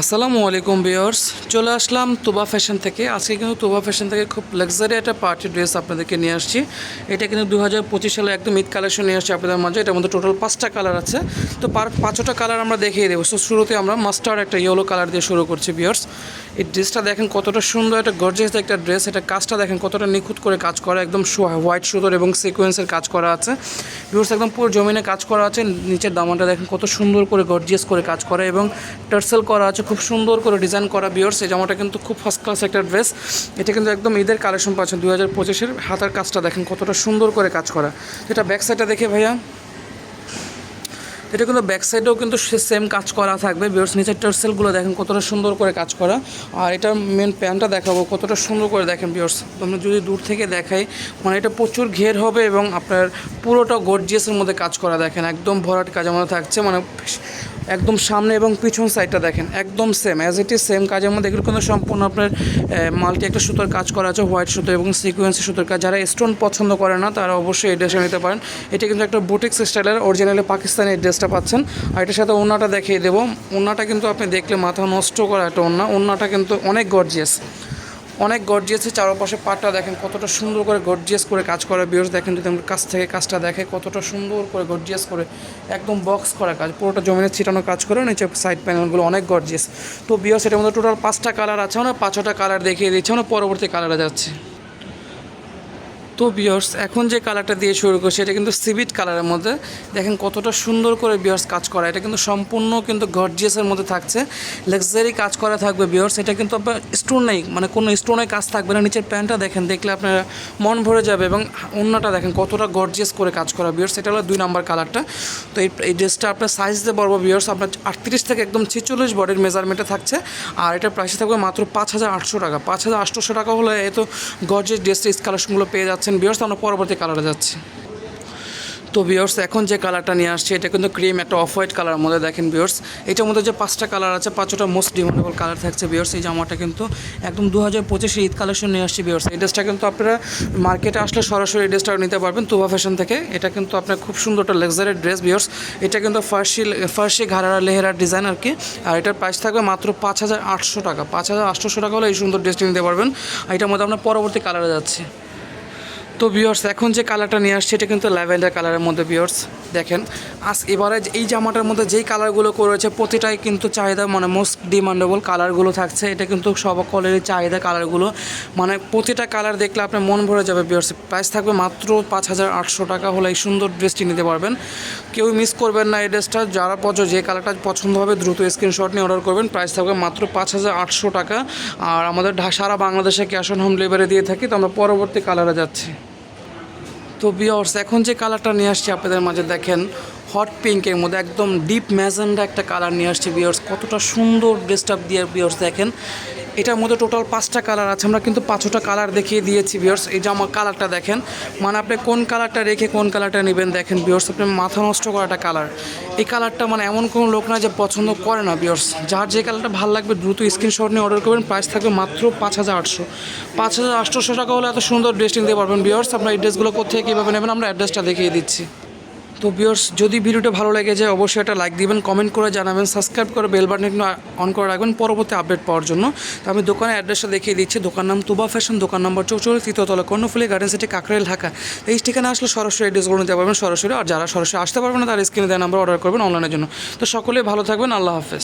আসসালামু আলাইকুম বিয়ার্স চলে আসলাম তোবা ফ্যাশন থেকে। আজকে কিন্তু তোবা ফ্যাশন থেকে খুব লাক্সারি একটা পার্টি ড্রেস আপনাদেরকে নিয়ে আসছি। এটা কিন্তু দু হাজার পঁচিশ সালে একদম ঈদ কালেকশন নিয়ে আসছি আপনাদের মাঝে। এটার মধ্যে টোটাল পাঁচটা কালার আছে। তো পাঁচটা কালার আমরা দেখিয়ে দেবো। শুরুতে আমরা মাস্টার্ড একটা ইয়েলো কালার দিয়ে শুরু করছি বিয়ার্স এই ড্রেসটা দেখেন কতটা সুন্দর, একটা গর্জিয়াস একটা ড্রেস, এটা কাজটা দেখেন কতটা নিখুঁত করে কাজ করা, একদম হোয়াইট সুতোর এবং সিকোয়েন্সের কাজ করা আছে। বিয়ার্স একদম পুরো জমিনে কাজ করা আছে, নিচের দামানটা দেখেন কত সুন্দর করে গর্জিয়াস করে কাজ করা এবং টার্সেল করা আছে, খুব সুন্দর করে ডিজাইন করা বিয়ার্স এই জামাটা কিন্তু খুব ফার্স্ট ক্লাস একটা ড্রেস। এটা কিন্তু একদম ঈদের কালেকশন পাচ্ছেন দু হাজার পঁচিশের হাতার কাজটা দেখেন কতটা সুন্দর করে কাজ করা। এটা ব্যাক সাইডটা দেখে ভাইয়া। এটা কিন্তু ব্যাক সাইডেও কিন্তু সেম কাজ করা থাকবে। বিয়ার্স নিচের টার্সেলগুলো দেখেন কতটা সুন্দর করে কাজ করা। আর এটার মেন প্যানটা দেখাবো, কতটা সুন্দর করে দেখেন বিয়ার্স তোমরা যদি দূর থেকে দেখাই মানে এটা প্রচুর ঘের হবে এবং আপনার পুরোটা গর্জিয়াসের মধ্যে কাজ করা দেখেন, একদম ভরাট কাজ আমাদের থাকছে। মানে একদম সামনে এবং পিছন সাইডটা দেখেন, একদম same as it is same কাজের মধ্যে এগুলো কিন্তু সম্পূর্ণ আপনার মাল্টি একটা সুতোর কাজ করা আছে হোয়াইট সুতো এবং সিকুয়েন্সি সুতোর কাজ। যারা স্টোন পছন্দ করে না, তারা অবশ্যই এই ড্রেসটা নিতে পারেন। এটা কিন্তু একটা বুটিক্স স্টাইলের অরিজিনালি পাকিস্তানি ড্রেসটা পাচ্ছেন। আর এটার সাথে ওনাটা দেখিয়ে দেবো। ওনাটা কিন্তু আপনি দেখলে মাথা নষ্ট করা একটা ওনা ওনাটা কিন্তু অনেক গর্জিয়াস অনেক গর্জিয়াসের চারপাশে পাটটা দেখেন, কতটা সুন্দর করে গর্জিয়াস করে কাজ করা। বিয়স দেখেন যদি আমরা কাছ থেকে কাজটা দেখে, কতটা সুন্দর করে গর্জিয়াস করে একদম বক্স করা কাজ, পুরোটা জমিনে ছিটানো কাজ করে নিচে সাইড প্যানেলগুলো অনেক গর্জিয়াস তো বিয়স এটার মধ্যে টোটাল পাঁচটা কালার আছে, আমরা পাঁচটা কালার দেখিয়ে দিচ্ছে, আমরা পরবর্তী কালারে যাচ্ছি। তো বিয়ার্স, এখন যে কালারটা দিয়ে শুরু করছে, এটা কিন্তু সিভিট কালারের মধ্যে। দেখেন কতটা সুন্দর করে বিয়ার্স কাজ করা। এটা কিন্তু সম্পূর্ণ কিন্তু গর্জিয়াসের মধ্যে থাকছে। লাক্সারি কাজ করা থাকবে বিয়ার্স। এটা কিন্তু আপনার স্টোন নেই মানে কোনো স্টোনের কাজ থাকবে না। নিচের প্যান্টটা দেখেন, দেখলে আপনার মন ভরে যাবে এবং অন্যটা দেখেন কতটা গর্জিয়াস করে কাজ করা বিয়ার্স। এটা হলো দুই নাম্বার কালারটা। তো এই ড্রেসটা আপনার সাইজ দিয়ে বলব বিয়ার্স। আপনার আটত্রিশ থেকে একদম ছেচল্লিশ বডির মেজারমেন্টে থাকছে। আর এটার প্রাইসে থাকবে মাত্র পাঁচ হাজার আটশো টাকা। পাঁচ হাজার আটশোশো টাকা হলে এত গর্জিয়াস ড্রেসটা কালেকশনগুলো পেয়ে যাচ্ছেন বিয়ার্স আমরা পরবর্তী কালারে যাচ্ছি। তো বিয়ার্স এখন যে কালারটা নিয়ে আসছে, এটা কিন্তু ক্রিম একটা অফ হোয়াইট কালারের মধ্যে দেখেন বিয়ার্স এটার মধ্যে যে পাঁচটা কালার আছে, পাঁচটা মোস্ট ডিমান্ডেবল কালার থাকছে বিয়ার্স এই জামাটা কিন্তু একদম দু হাজার পঁচিশে ঈদ কালেকশন নিয়ে আসছে বিয়ার্স এই ড্রেসটা কিন্তু আপনারা মার্কেটে আসলে সরাসরি এই ড্রেসটা নিতে পারবেন, তুবা ফ্যাশন থেকে। এটা কিন্তু আপনার খুব সুন্দর একটা লাক্সারি ড্রেস বিয়ার্স এটা কিন্তু ফার্সি ফার্সি ঘাড়ারা লেহেরার ডিজাইন আর কি। আর এটার প্রাইস থাকবে মাত্র পাঁচ হাজার আটশো টাকা। পাঁচ হাজার টাকা হলে এই সুন্দর ড্রেসটি নিতে পারবেন। আর এটার মধ্যে আমরা পরবর্তী কালারে যাচ্ছি। তো বিয়ার্স এখন যে কালারটা নিয়ে আসছে, এটা কিন্তু ল্যাভেন্ডার কালারের মধ্যে বিয়ার্স দেখেন। আজ এবারে এই জামাটার মধ্যে যেই কালারগুলো করেছে প্রতিটাই কিন্তু চাহিদা মানে মোস্ট ডিমান্ডেবল কালারগুলো থাকছে। এটা কিন্তু সব কলেরই চাহিদা কালারগুলো মানে প্রতিটা কালার দেখলে আপনার মন ভরে যাবে বিয়ার্স প্রাইস থাকবে মাত্র পাঁচ হাজার আটশো টাকা হলে এই সুন্দর ড্রেসটি নিতে পারবেন। কেউ মিস করবেন না এই ড্রেসটা যারা পছন্দ, যে কালারটা পছন্দ হবে, দ্রুত স্ক্রিনশট নিয়ে অর্ডার করবেন। প্রাইস থাকবে মাত্র পাঁচ হাজার আটশো টাকা। আর আমাদের সারা বাংলাদেশে ক্যাশ অন হোম ডেলিভারি দিয়ে থাকি, তো আমরা পরবর্তী কালারে যাচ্ছি। তো বিয়র্স এখন যে কালারটা নিয়ে আসছি আপনাদের মাঝে, দেখেন হট পিঙ্কের মধ্যে একদম ডিপ ম্যাজেন্ডা একটা কালার নিয়ে আসছে বিয়ার্স কতটা সুন্দর ড্রেসটা দিয়ে বিয়ার্স দেখেন। এটার মধ্যে টোটাল পাঁচটা কালার আছে। আমরা কিন্তু পাঁচটা কালার দেখিয়ে দিয়েছি বিয়ার্স এই জামা কালারটা দেখেন মানে আপনি কোন কালারটা রেখে কোন কালারটা নেবেন দেখেন বিয়ার্স আপনি মাথা নষ্ট করাটা কালার এই কালারটা মানে এমন কোনো লোক না যে পছন্দ করে না বিয়ার্স যার যে কালারটা ভালো লাগবে দ্রুত স্ক্রিনশট নিয়ে অর্ডার করবেন। প্রাইস থাকবে মাত্র পাঁচ হাজার আটশো। পাঁচ হাজার আটশোশো টাকা হলে এত সুন্দর ড্রেস নিতে পারবেন বিয়ার্স আপনার এই ড্রেসগুলো কোথেকে কীভাবে নেবেন, আমরা অ্যাড্রেসটা দেখিয়ে দিচ্ছি। তো বিয়ার্স যদি ভিডিওটা ভালো লেগে যায়, অবশ্যই একটা লাইক দিবেন কমেন্ট করে জানাবেন সাবস্ক্রাইব করে বেল বাটন অন করে রাখবেন, পরবর্তী আপডেট পাওয়ার জন্য। তো আমি দোকানের অ্যাড্রেসটা দেখিয়ে দিচ্ছি, দোকান নাম তুবা ফ্যাশন দোকান নম্বর চৌচল্লিশ, তৃতীয়তলা কর্ণফুলি গার্ডেন সিটি কাকরাইল, ঢাকা। এই ঠিকানা আসলে সরাসরি অ্যাড্রেস করে নিতে পারবেন, সরাসরি, আর যারা সরাসরি আসতে পারবেন না, তারা স্ক্রিনে দেওয়া নাম্বার অর্ডার করবেন অনলাইনের জন্য। তো সকলেই ভালো থাকবেন, আল্লাহ হাফেজ।